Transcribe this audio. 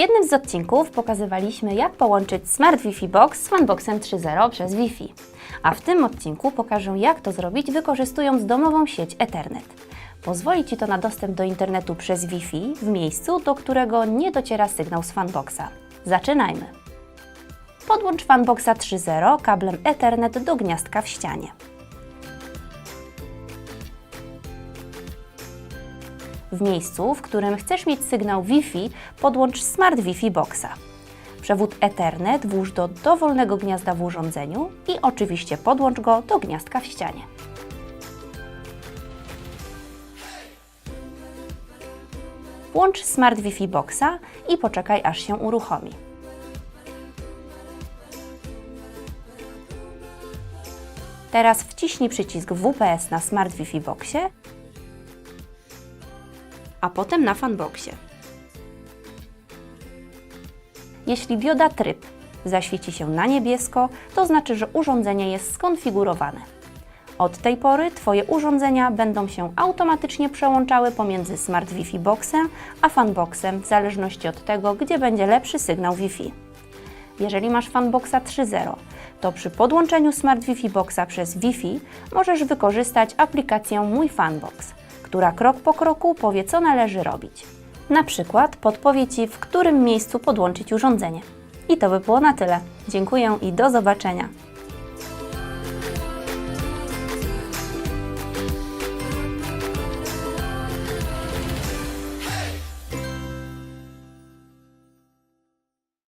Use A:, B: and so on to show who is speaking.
A: jednym z odcinków pokazywaliśmy, jak połączyć Smart Wi-Fi Box z Funboxem 3.0 przez Wi-Fi. A w tym odcinku pokażę, jak to zrobić wykorzystując domową sieć Ethernet. Pozwoli Ci to na dostęp do internetu przez Wi-Fi w miejscu, do którego nie dociera sygnał z Funboxa. Zaczynajmy! Podłącz Funboxa 3.0 kablem Ethernet do gniazdka w ścianie. W miejscu, w którym chcesz mieć sygnał Wi-Fi, podłącz Smart Wi-Fi Boxa. Przewód Ethernet włóż do dowolnego gniazda w urządzeniu i oczywiście podłącz go do gniazdka w ścianie. Włącz Smart Wi-Fi Boxa i poczekaj aż się uruchomi. Teraz wciśnij przycisk WPS na Smart Wi-Fi Boxie a potem na fanboxie. Jeśli dioda tryb zaświeci się na niebiesko, to znaczy, że urządzenie jest skonfigurowane. Od tej pory Twoje urządzenia będą się automatycznie przełączały pomiędzy Smart Wi-Fi Boxem a Fanboxem w zależności od tego, gdzie będzie lepszy sygnał Wi-Fi. Jeżeli masz Fanboxa 3.0, to przy podłączeniu Smart Wi-Fi Boxa przez Wi-Fi możesz wykorzystać aplikację Mój Fanbox, która krok po kroku powie, co należy robić. Na przykład podpowie Ci, w którym miejscu podłączyć urządzenie. I to by było na tyle. Dziękuję i do zobaczenia.